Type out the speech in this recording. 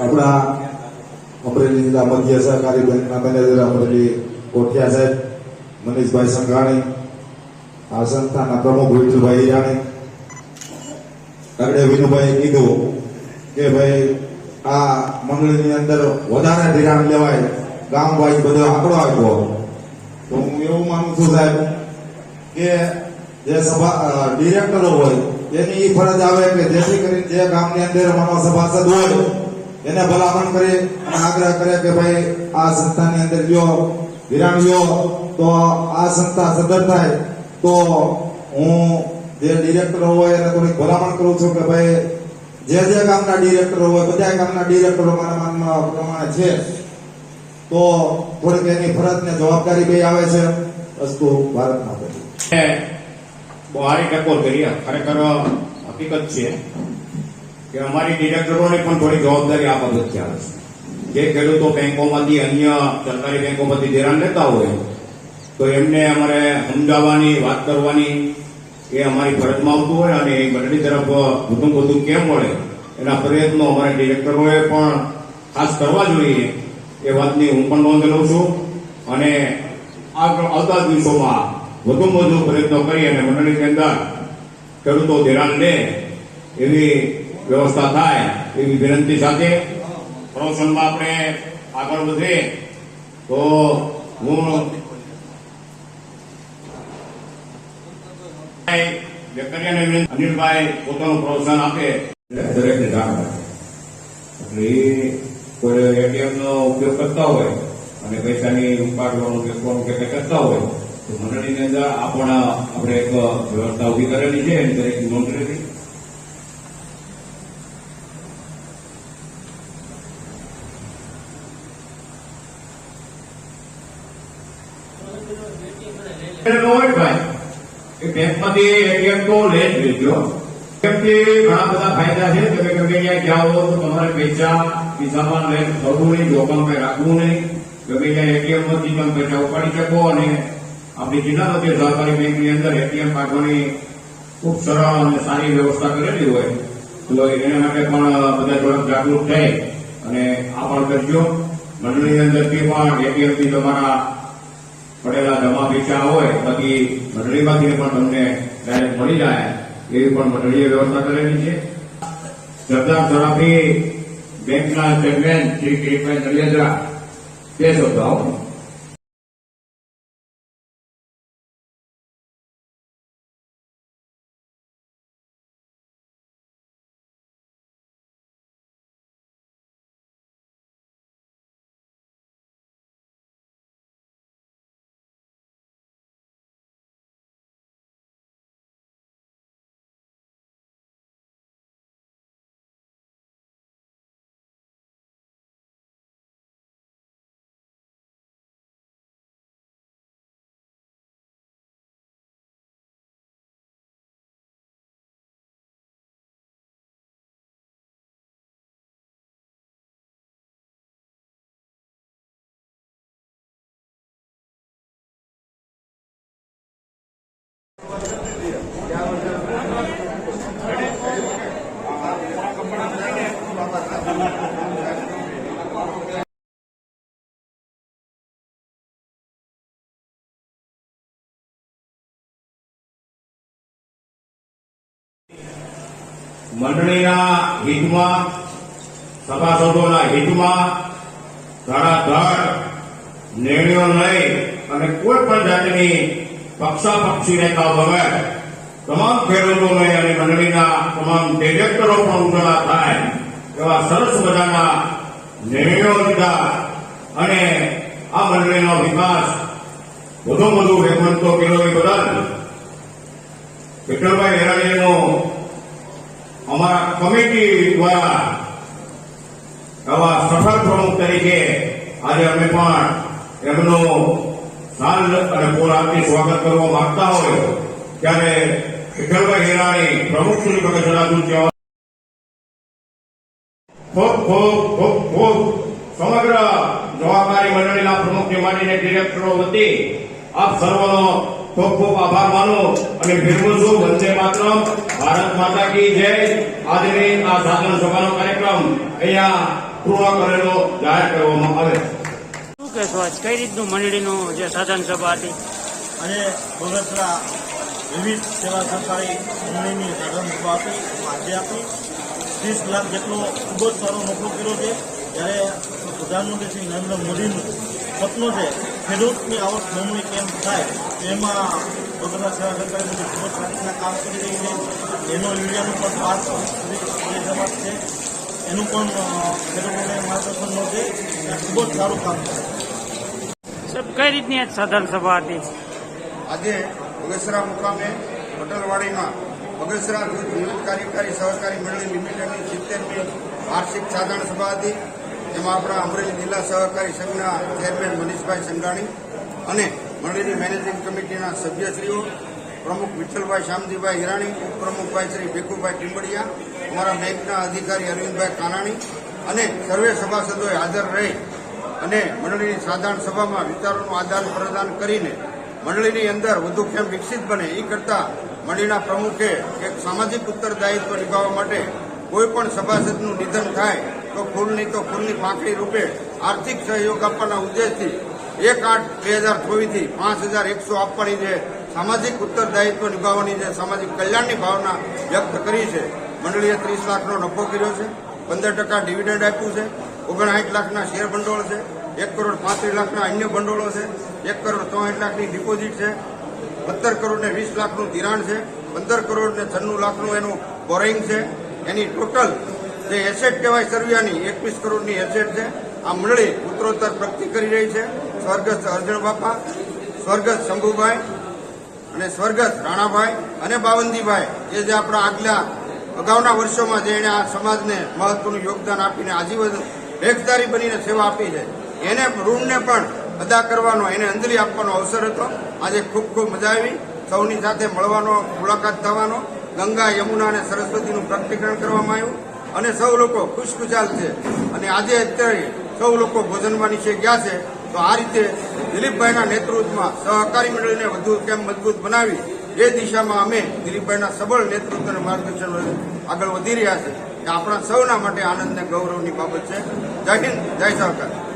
એટલે અમરેલી જિલ્લા મધ્ય સહકારી બેંકના મેનેજર અમરેલી કોઠિયા સાહેબ મનીષભાઈ સંઘાણી આ સંસ્થાના પ્રમુખ વિઠ્ઠલભાઈ હિરાણી આગળ વિનુભાઈ કીધું કે ભાઈ આ મંડળીની અંદર વધારે ધિરાણ લેવાય ગામ વાઇઝ બધો આંકડો આપ્યો તો હું એવું માનું છું સાહેબ કે જે સભા ડિરેક્ટરો હોય એની એ ફરજ આવે કે જેથી કરીને જે ગામની અંદર માનો સભાસદ હોય, એને ભલામણ કરે અને આગ્રહ કરે કે ભાઈ આ સંસ્થાની અંદર જો વિરામ લ્યો. તો આ સંસ્થા સદર થાય. તો હું જે ડિરેક્ટરો હોય એને થોડીક ભલામણ કરું છું કે ભાઈ જે જે ગામના ડિરેક્ટરો હોય બધા ગામના ડિરેક્ટરો મારા માનમાં પ્રમાણે છે. તો થોડીક એની ફરજ ને જવાબદારી બે આવે છે. વસ્તુ ભારતમાં બહુ સારી ટકોર કરી ખરેખર હકીકત છે કે અમારી ડિરેક્ટરોને પણ થોડી જવાબદારી આ બાબતથી આવે છે. જે ખેડૂતો બેંકોમાંથી અન્ય સરકારી બેંકોમાંથી ધિરાણ લેતા હોય, તો એમને અમારે સમજાવવાની, વાત કરવાની એ અમારી ફરજમાં આવતું હોય અને એ મંડળી તરફ વધુ વધુ કેમ મળે એના પ્રયત્નો અમારા ડિરેક્ટરોએ પણ ખાસ કરવા જોઈએ. એ વાતની હું પણ નોંધ લઉં છું અને આવતા દિવસોમાં વધુમાં વધુ પ્રયત્નો કરી અને મંડળની અંદર ખેડૂતો ધિરાણ લે એવી વ્યવસ્થા થાય, એવી વિનંતી સાથે પ્રવચનમાં આપણે આગળ વધીએ, તો હું અનિલભાઈ પોતાનું પ્રોત્સાહન આપે. દરેકને જાણ એટલે એ કોઈ એટીએમ નો ઉપયોગ કરતા હોય અને પૈસાની ઉપાડવાનું કે કરતા હોય તો અંદર આ પણ આપણે એક વ્યવસ્થા ઊભી કરેલી છે એની દરેક નોંધ લેવી બેંકમાંથી એટીએમ તો લે જ લેજો એમથી ઘણા બધા ફાયદા છે. તમે ગમે ત્યાં જાઓ તો તમારે પૈસા ખિસ્સામાં લઈને ફરવું નહીં જોખમ રાખવું નહીં. ગમે ત્યાં એટીએમમાંથી તમે પૈસા ઉપાડી શકો અને આપણી જિલ્લા મધ્ય સહકારી બેંકની અંદર એટીએમ કાઢવાની ખૂબ સરળ અને સારી વ્યવસ્થા કરેલી હોય, તો એના માટે પણ બધા થોડાક જાગૃત થાય અને આ પણ કરજો મંડળીની અંદરથી પણ એટીએમથી તમારા પડેલા જમા પૈસા હોય, બાકી મંડળીમાંથી પણ તમને ડાયરેક્ટ મળી જાય, એવી પણ મંડળીએ વ્યવસ્થા કરેલી છે સરદાર સરાફી બેંકના ચેરમેન શ્રી કિરીટભાઈ નડિયાદરા તે શબ્દો આવો. મંડળીના હિતમાં, સભાસદોના હિતમાં, ધડાધડ, નિર્ણયો લઈ અને કોઈ પણ જાતની પક્ષાપક્ષી નેતા વગર તમામ ખેડૂતોને અને મંડળીના તમામ ડિરેક્ટરો પણ ઉજળા થાય, એવા સરસ મજાના નિર્ણયો લીધા અને આ મંડળીનો વિકાસ વધુ વધુ કર્યો કેળવણી બદલ વિક્રમભાઈ હેરાણીનો અમારા કમિટી દ્વારા આવા સફળ પ્રમુખ તરીકે આજે અમે પણ એમનું સાલ અને પૂર આપી સ્વાગત કરવા માંગતા હોય ત્યારે વિઠ્ઠલભાઈ હિરાણી પ્રમુખ શ્રી ભગત જણાવ્યું છે ખૂબ ખૂબ ખૂબ ખૂબ સમગ્ર જવાબદારી મંડળીના પ્રમુખથી માંડીને ડિરેક્ટરો વતી આપ સર્વનો ખૂબ ખૂબ આભાર માનો અને ફિરવું છું વંદે માતરમ ભારત માતા કી જય. આજની આ સાધન સભાનો કાર્યક્રમ અહીંયા પૂર્ણ કરેલો જાહેર કરવામાં આવે. શું કહેશો આજ? કઈ રીતનું મંડળીનું જે સાધન સભા હતી? અને બગસરા વિવિધ સેવા સહકારી મંડળીની સાધન સભા હતી આજે આપી. ત્રીસ લાખ જેટલો ખૂબ જ સારો નફો કર્યો છે. જ્યારે પ્રધાનમંત્રી શ્રી નરેન્દ્ર મોદીનું સપનું છે ખેડૂતની આવક બમણી કેમ થાય એમાં બગસરા સેવા સહકારી ખૂબ જ સારી કામ કરી રહી છે. એનો યુરિયાનું પણ પાસ સમાજ છે. એનું પણ ખેડૂતોને માર્ગદર્શન મળશે અને ખૂબ જ સારું કામ થાય સાહેબ કઈ રીતની સાધન સભા હતી? આજે બગસરા મુકામે પટલવાડીમાં બગસરા જૂથ વિવિધ કાર્યકારી સહકારી મંડળી લિમિટેડની સિત્તેરમી વાર્ષિક સાધારણ સભા હતી. જેમાં આપણા અમરેલી જિલ્લા સહકારી સંઘના ચેરમેન મનીષભાઈ સંઘાણી અને મંડળીની મેનેજિંગ કમિટીના સભ્યશ્રીઓ પ્રમુખ વિઠ્ઠલભાઈ શામજીભાઈ હિરાણી, ઉપપ્રમુખભાઈ શ્રી ભીખુભાઈ ટીમ્બડિયા અમારા બેંકના અધિકારી અરવિંદભાઈ કાનાણી અને સર્વે સભાસદોએ હાજર રહી અને મંડળીની સાધારણ સભામાં વિચારોનું આદાન પ્રદાન કરીને મંડળીની અંદર વધુ કેમ વિકસિત બને એ કરતા મંડળીના પ્રમુખે એક સામાજિક ઉત્તરદાયિત્વ નિભાવવા માટે કોઈપણ સભાસદનું નિધન થાય તો ફૂલની તો ફૂલની પાંખડી રૂપે આર્થિક સહયોગ આપવાના ઉદ્દેશથી એક આઠ બે હજાર ચોવીસથી પાંચ હજાર એકસો આપવાની જે સામાજિક ઉત્તરદાયિત્વ નિભાવવાની જે સામાજિક કલ્યાણની ભાવના વ્યક્ત કરી છે, મંડળીએ ત્રીસ લાખનો નફો કર્યો છે, પંદર ટકા ડિવિડન્ડ આપ્યું છે, ઓગણસાઠ લાખના શેર ભંડોળ છે, એક કરોડ પાંત્રીસ લાખના અન્ય ભંડોળો છે, એક કરોડ ચોસઠ લાખની ડિપોઝિટ છે સત્તર કરોડ ને વીસ લાખનું ધિરાણ છે, પંદર કરોડ ને છન્નું લાખનું એનું બોરિંગ છે, એની ટોટલ જે એસેટ કહેવાય સર્વિયાની, એકવીસ કરોડની એસેટ છે. આ મંડળી ઉત્તરોત્તર પ્રગતિ કરી રહી છે. સ્વર્ગસ્થ અર્જણ બાપા, સ્વર્ગસ્થ શંભુભાઈ અને સ્વર્ગસ્થ રાણાભાઈ અને બાવંદીભાઈ એ જે આપણા આગલા અગાઉના વર્ષોમાં જે એણે આ સમાજને મહત્વનું યોગદાન આપીને આજીવન રેખદારી બનીને સેવા આપી છે. એને ઋણને પણ અદા કરવાનો, એને અંજલિ આપવાનો અવસર હતો. આજે ખૂબ ખૂબ મજા આવી. સૌની સાથે મળવાનો, મુલાકાત થવાનો. ગંગા, યમુના અને સરસ્વતીનું પ્રગટીકરણ કરવામાં આવ્યું. અને સૌ લોકો ખુશખુશાલ છે. અને આજે અત્યારે સૌ લોકો ભોજનમાં નીચે ગયા છે. તો આ રીતે દિલીપભાઈના નેતૃત્વમાં સહકારી મંડળીને વધુ કેમ મજબૂત બનાવી, એ દિશામાં અમે દિલીપભાઈના સબળ નેતૃત્વ અને માર્ગદર્શન આગળ વધી રહ્યા છે. એ આપણા સૌના માટે આનંદ અને ગૌરવની બાબત છે. જય હિન્દ, જય સહકાર.